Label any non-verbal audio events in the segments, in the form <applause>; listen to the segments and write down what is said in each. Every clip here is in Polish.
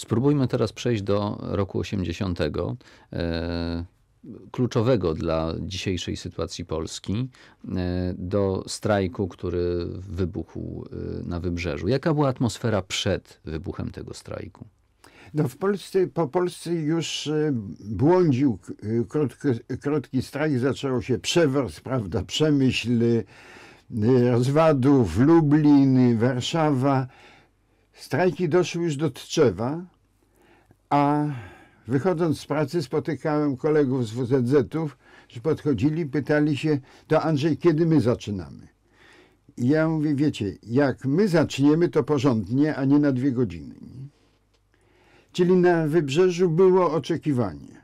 Spróbujmy teraz przejść do roku 80. E, kluczowego dla dzisiejszej sytuacji Polski, e, do strajku, który wybuchł e, na wybrzeżu. Jaka była atmosfera przed wybuchem tego strajku? No w Polsce, po Polsce już błądził krótki, krótki strajk, zaczęło się przewrót, prawda, Przemyśl, Rozwadów, Lublin, Warszawa. Strajki doszły już do Tczewa, a wychodząc z pracy spotykałem kolegów z WZZ-ów, że podchodzili, pytali się, to Andrzej, kiedy my zaczynamy? I ja mówię, wiecie, jak my zaczniemy, to porządnie, a nie na dwie godziny. Czyli na wybrzeżu było oczekiwanie.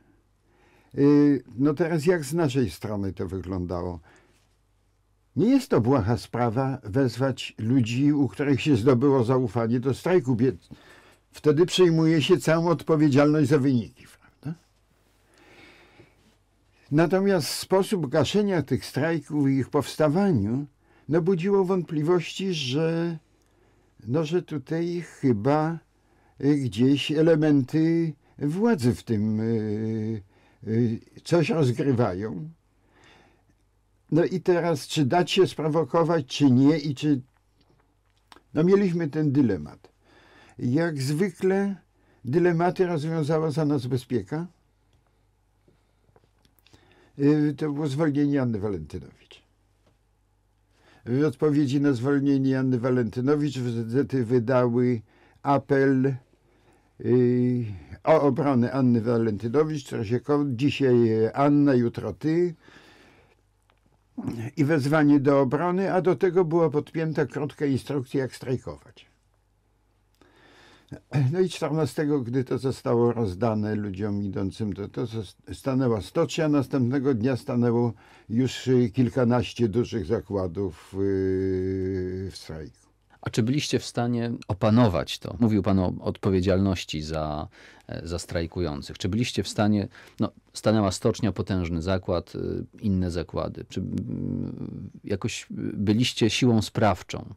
Yy, No teraz jak z naszej strony to wyglądało? Nie jest to błaha sprawa wezwać ludzi, u których się zdobyło zaufanie do strajku. Wtedy przyjmuje się całą odpowiedzialność za wyniki. Prawda? Natomiast sposób gaszenia tych strajków i ich powstawaniu no, budziło wątpliwości, że, no, że tutaj chyba y, gdzieś elementy władzy w tym y, y, coś rozgrywają. No i teraz, czy dać się sprowokować, czy nie, i czy. No, mieliśmy ten dylemat. Jak zwykle, dylematy rozwiązała za nas bezpieka. Y, To było zwolnienie Anny Walentynowicz. W odpowiedzi na zwolnienie Anny Walentynowicz WZZ wydały apel y, o obronę Anny Walentynowicz, która się dzisiaj Anna, jutro ty i wezwanie do obrony, a do tego była podpięta krótka instrukcja, jak strajkować. No i 14, gdy to zostało rozdane ludziom idącym, to, to stanęła stocznia, następnego dnia stanęło już kilkanaście dużych zakładów yy, w strajku. A czy byliście w stanie opanować to? Mówił Pan o odpowiedzialności za, e, za strajkujących. Czy byliście w stanie, no, stanęła stocznia, potężny zakład, y, inne zakłady. Czy jakoś byliście siłą sprawczą?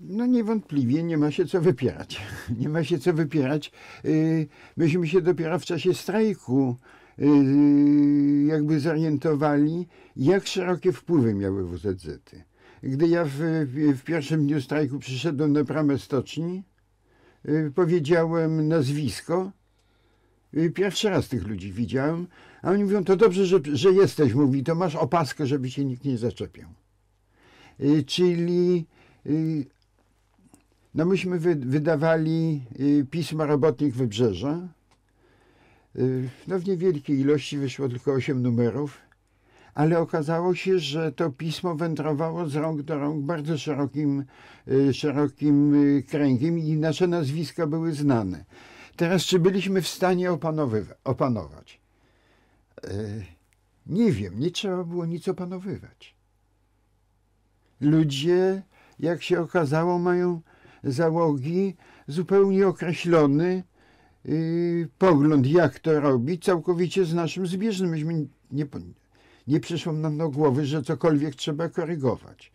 No niewątpliwie nie ma się co wypierać. <laughs> Nie ma się co wypierać. Yy, Myśmy się dopiero w czasie strajku jakby zorientowali, jak szerokie wpływy miały WZZ-y. Gdy ja w, w pierwszym dniu strajku przyszedłem na bramę stoczni, yy, powiedziałem nazwisko. Yy, Pierwszy raz tych ludzi widziałem, a oni mówią, to dobrze, że, że jesteś, mówi, to masz opaskę, żeby się nikt nie zaczepiał. Yy, Czyli no myśmy wy, wydawali y, pisma Robotnik Wybrzeża. Y, no w niewielkiej ilości wyszło tylko 8 numerów, ale okazało się, że to pismo wędrowało z rąk do rąk bardzo szerokim, y, szerokim y, kręgiem i nasze nazwiska były znane. Teraz czy byliśmy w stanie opanować? Y, Nie wiem, nie trzeba było nic opanowywać. Ludzie, jak się okazało, mają załogi zupełnie określony yy, pogląd, jak to robić, całkowicie z naszym zbieżnym. Myśmy nie, nie przyszło nam do głowy, że cokolwiek trzeba korygować.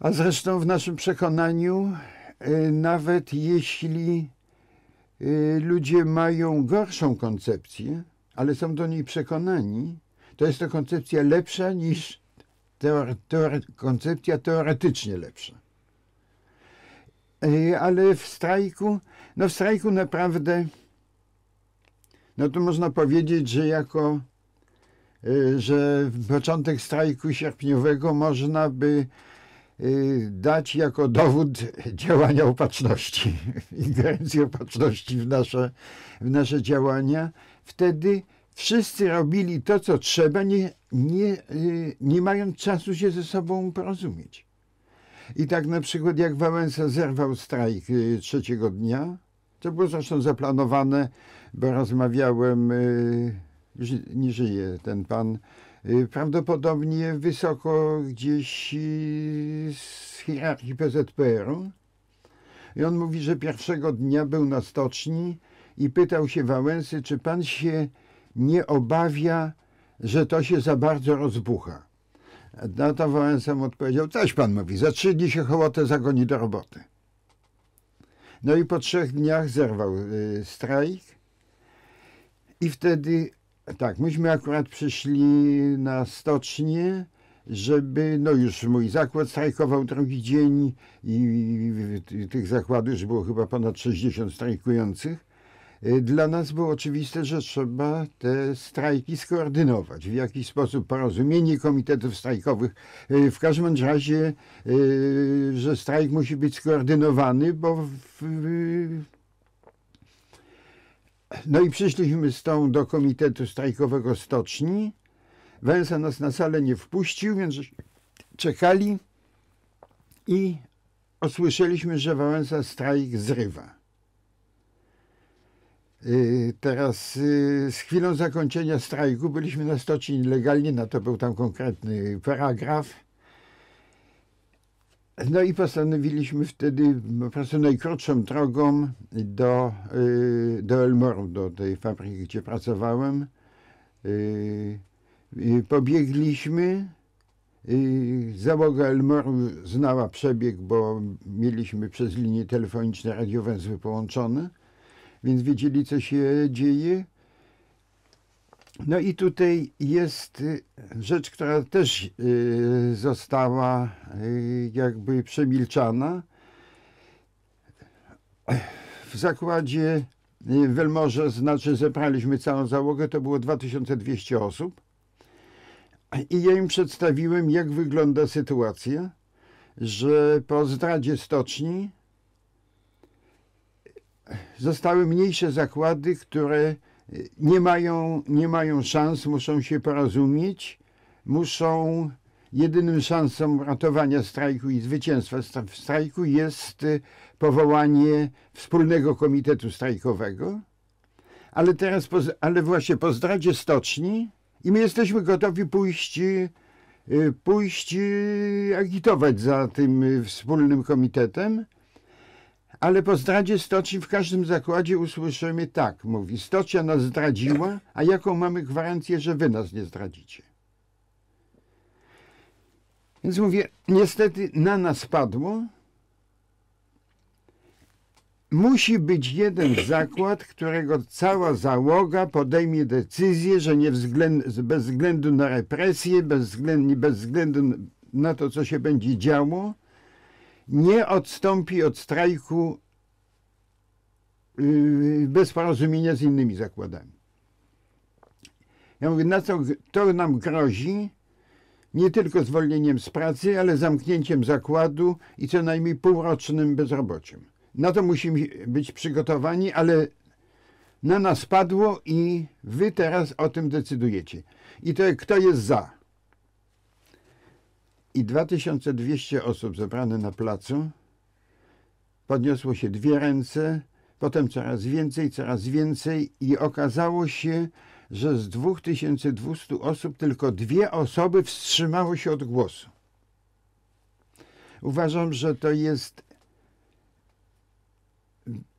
A zresztą w naszym przekonaniu, yy, nawet jeśli yy, ludzie mają gorszą koncepcję, ale są do niej przekonani, to jest to koncepcja lepsza niż teore, teore, koncepcja teoretycznie lepsza. Yy, ale w strajku, no w strajku naprawdę, no to można powiedzieć, że jako, że początek strajku sierpniowego można by yy, dać jako dowód działania opatrzności, <laughs> ingerencji opatrzności w nasze, w nasze działania. Wtedy wszyscy robili to, co trzeba, nie, nie, yy, nie mając czasu się ze sobą porozumieć. I tak na przykład jak Wałęsa zerwał strajk y, trzeciego dnia, to było zresztą zaplanowane, bo rozmawiałem, y, nie żyje ten pan, y, prawdopodobnie wysoko gdzieś y, z hierarchii PZPR-u. I on mówi, że pierwszego dnia był na stoczni i pytał się Wałęsy, czy pan się nie obawia, że to się za bardzo rozbucha. Na to Wałęsa mu odpowiedział, coś pan mówi, za trzy dni się hołotę zagoni do roboty. No i po trzech dniach zerwał y, strajk. I wtedy, tak, myśmy akurat przyszli na stocznię, żeby, no już mój zakład strajkował drugi dzień i, tych zakładów już było chyba ponad 60 strajkujących. Y, Dla nas było oczywiste, że trzeba te strajki skoordynować, w jakiś sposób porozumienie komitetów strajkowych. Y, W każdym razie, y, że strajk musi być skoordynowany, bo w, no i przyszliśmy z tą do komitetu strajkowego stoczni. Węsa nas na salę nie wpuścił, więc czekali i usłyszeliśmy, że Wałęsa strajk zrywa. Y, Teraz y, z chwilą zakończenia strajku byliśmy na stoczni nielegalnie, na to był tam konkretny paragraf. No i postanowiliśmy wtedy po prostu najkrótszą drogą do, y, do Elmoru, do tej fabryki, gdzie pracowałem. Y, y, Pobiegliśmy. Załoga Elmoru znała przebieg, bo mieliśmy przez linie telefoniczne radiowęzły połączone, więc wiedzieli, co się dzieje. No i tutaj jest y, rzecz, która też y, została y, jakby przemilczana. W zakładzie w Elmorze, znaczy zebraliśmy całą załogę, to było 2200 osób. I ja im przedstawiłem, jak wygląda sytuacja, że po zdradzie stoczni zostały mniejsze zakłady, które nie mają, nie mają szans, muszą się porozumieć, muszą. Jedynym szansą ratowania strajku i zwycięstwa w strajku jest y, powołanie wspólnego komitetu strajkowego. Ale teraz, po, ale właśnie po zdradzie stoczni, i my jesteśmy gotowi pójść, y, pójść y, agitować za tym wspólnym komitetem. Ale po zdradzie stoczni w każdym zakładzie usłyszymy tak, mówi, stocznia nas zdradziła, a jaką mamy gwarancję, że wy nas nie zdradzicie? Więc mówię, niestety na nas padło. Musi być jeden zakład, którego cała załoga podejmie decyzję, że nie względ, bez względu na represję, bez względu, bez względu na to, co się będzie działo, nie odstąpi od strajku yy, bez porozumienia z innymi zakładami. Ja mówię, na co to nam grozi? Nie tylko zwolnieniem z pracy, ale zamknięciem zakładu i co najmniej półrocznym bezrobociem. Na to musimy być przygotowani, ale na nas padło i wy teraz o tym decydujecie. I to kto jest za? I 2200 osób zebrane na placu. Podniosło się dwie ręce, potem coraz więcej, coraz więcej i okazało się, że z 2200 osób tylko dwie osoby wstrzymało się od głosu. Uważam, że to jest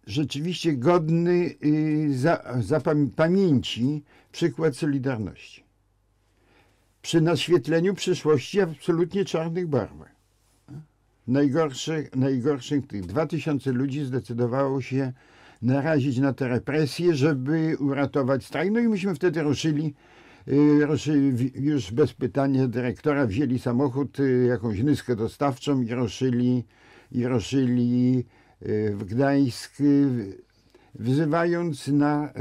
rzeczywiście godny y, za, zapam- pamięci przykład Solidarności przy naświetleniu przyszłości absolutnie czarnych barwach. Najgorszych, najgorszych tych 2000 ludzi zdecydowało się narazić na te represje, żeby uratować strajk. No i myśmy wtedy ruszyli, y, ruszyli już bez pytania dyrektora, wzięli samochód, y, jakąś nyskę dostawczą i ruszyli, i ruszyli y, w Gdańsk, wzywając na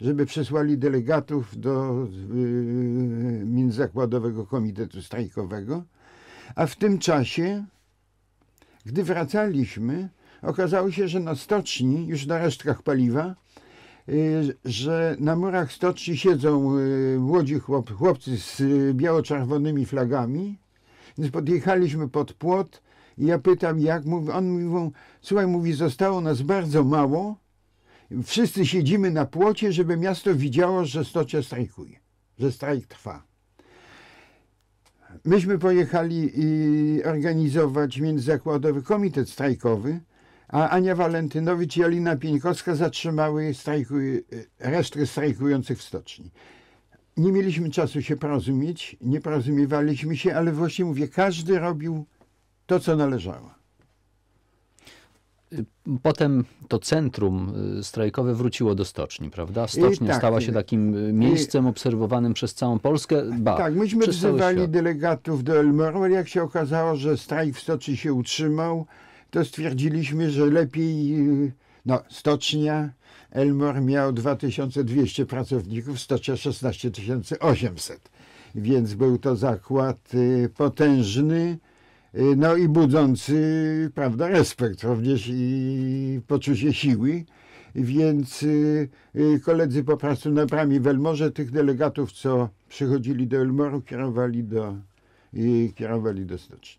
żeby przesłali delegatów do y, Międzyzakładowego Komitetu Strajkowego, a w tym czasie, gdy wracaliśmy, okazało się, że na stoczni, już na resztkach paliwa, y, że na murach stoczni siedzą y, młodzi chłop, chłopcy z y, biało-czerwonymi flagami, więc podjechaliśmy pod płot i ja pytam, jak, mówi, on mówi, słuchaj, mówi, zostało nas bardzo mało, Wszyscy siedzimy na płocie, żeby miasto widziało, że stocznia strajkuje, że strajk trwa. Myśmy pojechali organizować międzyzakładowy komitet strajkowy, a Ania Walentynowicz i Alina Pieńkowska zatrzymały strajku, strajkujących w stoczni. Nie mieliśmy czasu się porozumieć, nie porozumiewaliśmy się, ale właśnie mówię, każdy robił to, co należało. Potem to centrum y, strajkowe wróciło do stoczni, prawda? Stocznia tak. stała się takim y, miejscem obserwowanym przez całą Polskę. Ba, Tak, myśmy wzywali delegatów do Elmoru, ale jak się okazało, że strajk w Stoczni się utrzymał, to stwierdziliśmy, że lepiej, y, no stocznia, Elmor miał 2200 pracowników, stocznia 16 800, więc był to zakład potężny, no i budzący, prawda, respekt również i poczucie siły. Więc y, y, koledzy po prostu nabrali w Elmorze tych delegatów, co przychodzili do Elmoru, kierowali do, kierowali do stoczni.